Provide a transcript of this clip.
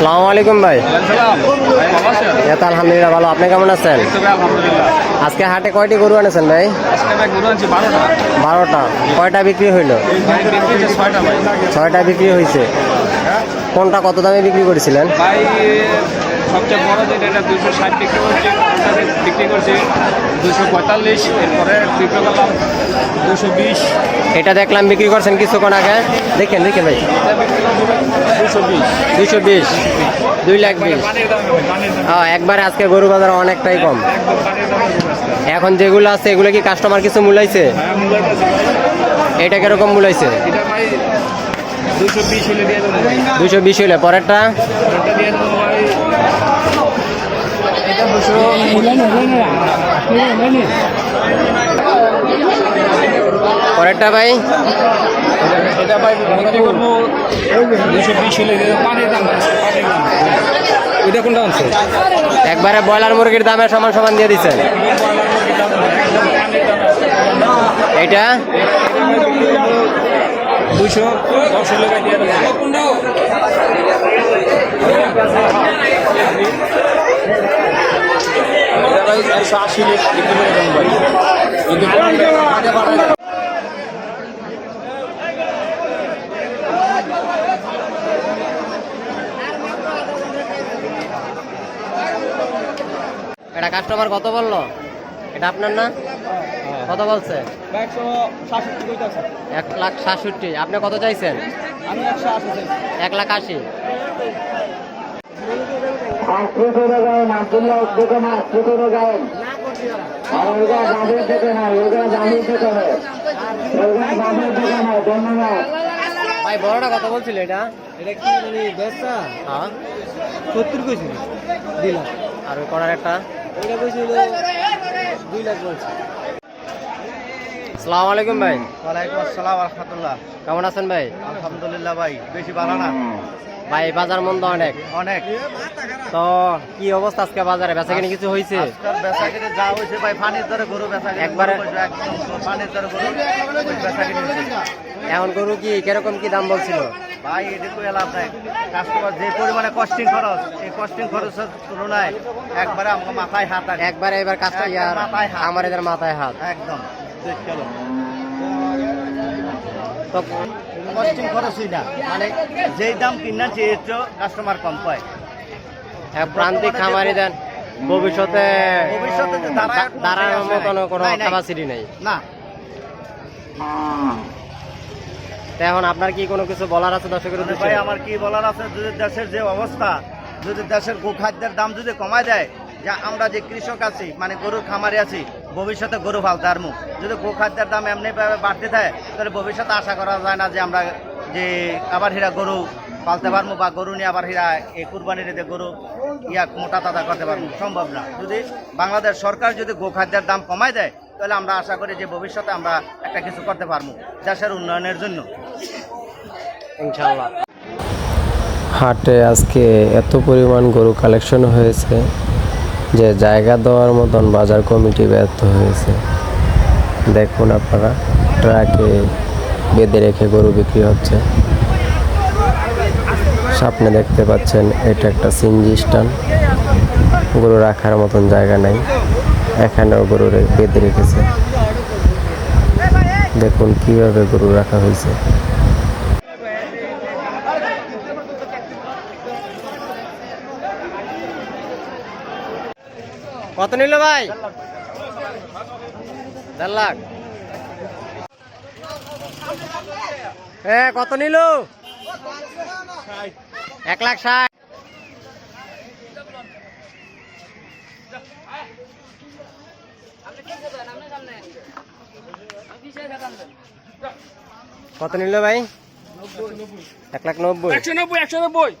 সালামু আলাইকুম ভাই। এই তো আলহামদুলিল্লাহ ভালো। আপনি কেমন আছেন? আজকে হাটে কয়টি গরু আনেছেন ভাই? বারোটা। কয়টা বিক্রি হইল? ছয়টা বিক্রি হয়েছে কোনটা কত দামে বিক্রি করেছিলেন? সবচেয়ে বড় যেটা এটা দুশো ষাট বিক্রি করছে বিক্রি করছে দুশো পঁয়তাল্লিশ। এরপরে বিক্রি করলাম দুশো বিশ। এটা দেখলাম বিক্রি করছেন কিছুক্ষণ আগে। দেখেন দেখেন ভাই। দুশো বিশ দুই লাখ বিশ। হ্যাঁ একবারে আজকে গরু বাজার অনেকটাই কম। এখন যেগুলো আছে, এগুলো কি কাস্টমার কিছু মূলাইছে। এটা কীরকম মূলাইছে? দুশো বিশ হইলে পরেরটা? দুশো পরেরটা ভাই? এটা ভাই বিক্রি করব দুশো বিশ হলে পানির দাম এটা কোনটা একবারে ব্রয়লার মুরগির দামে সমান সমান দিয়ে দিচ্ছেন। এইটা? দুশো দশ হলে দিয়ে এটা একশো আশি করে দেবো ভাই যদি আগে বাড়ায় এটা কাস্টমার কত বলল? এটা আপনার না? কত বলছে? এক লাখ সাতষট্টি। আপনি কত চাইছেন? এক লাখ আশি। ভাই বড়টা কত বলছিল এটা? এটা কি মানে হ্যাঁ। সত্তর কইছিল। দিলাম। আর ওই করার একটা কইছিল লাখ বলছে। আলাইকুম ভাই। ওয়ালাইকুম আসসালাম রহমতুল্লাহ। কেমন আছেন ভাই? আলহামদুলিল্লাহ ভাই বেশি ভালো না। ভাই বাজার মন্দ অনেক। অনেক। তো কি অবস্থা আজকে বাজারে? বেচা কিনে কিছু হয়েছে বেচা কিনে যা হয়েছে ভাই পানির দরে গরু বেচা কিনে একবারে- গরু পানির দরে গরু বেচা এখন গরু কি কীরকম কি দাম বলছিল? ভাই এটা কই লাভ নাই। কাস্টমার যে পরিমাণে কস্টিং খরচ এই কস্টিং খরচের তুলনায় একবারে আমাকে মাথায় হাত একবারে এবার কাজটা মাথায় হাত। আমার এদের মাথায় হাত। একদম। দেখ চলো তো কস্টিং খরচই না মানে যেই দাম কিনাছে এর কাস্টমার কম পায়। এক প্রান্তিক খামারি দেন ভবিষ্যতে ভবিষ্যতে দাঁড়ানোর মতন কোনো। ক্যাপাসিটি নেই। না। এখন আপনার কি কোনো কিছু বলার আছে দর্শকের মানে উদ্দেশ্যে? আমার কি বলার আছে? যদি দেশের যে অবস্থা যদি দেশের গোখাদ্যের দাম যদি কমায় দেয় যা আমরা যে কৃষক আছি মানে গরুর খামারে আছি ভবিষ্যতে গরু ফালতে পারব যদি গোখাদ্যের দাম এমনি বাড়তে থাকে, তাহলে ভবিষ্যতে আশা করা যায় না যে আমরা যে আবার হীরা গরু পালতে পারব বা গরু নিয়ে আবার হীরা এই কুরবানির গরু ইয়া মোটা তাজা করতে পারব সম্ভব না। যদি বাংলাদেশ সরকার যদি গোখাদ্যের দাম কমায় দেয়, তাহলে আমরা আশা করি যে ভবিষ্যতে আমরা একটা কিছু করতে পারব দেশের উন্নয়নের জন্য। ইনশাল্লাহ হাটে আজকে এত পরিমাণ গরু কালেকশন হয়েছে। যে জায়গা দেওয়ার মতন বাজার কমিটি ব্যর্থ হয়েছে। দেখুন আপনারা, ট্রাকে বেঁধে রেখে গরু বিক্রি হচ্ছে। সামনে দেখতে পাচ্ছেন, এটা একটা সিনজি স্ট্যান্ড। গরু রাখার মতন জায়গা নাই। এখানেও গরু বেঁধে রেখেছে। দেখুন কীভাবে গরু রাখা হয়েছে। কত নিল ভাই? দেড় লাখ। হ্যাঁ কত নিল? এক লাখ ষাট। কত নিল ভাই? এক লাখ নব্বই। একশো নব্বই একশো নব্বই।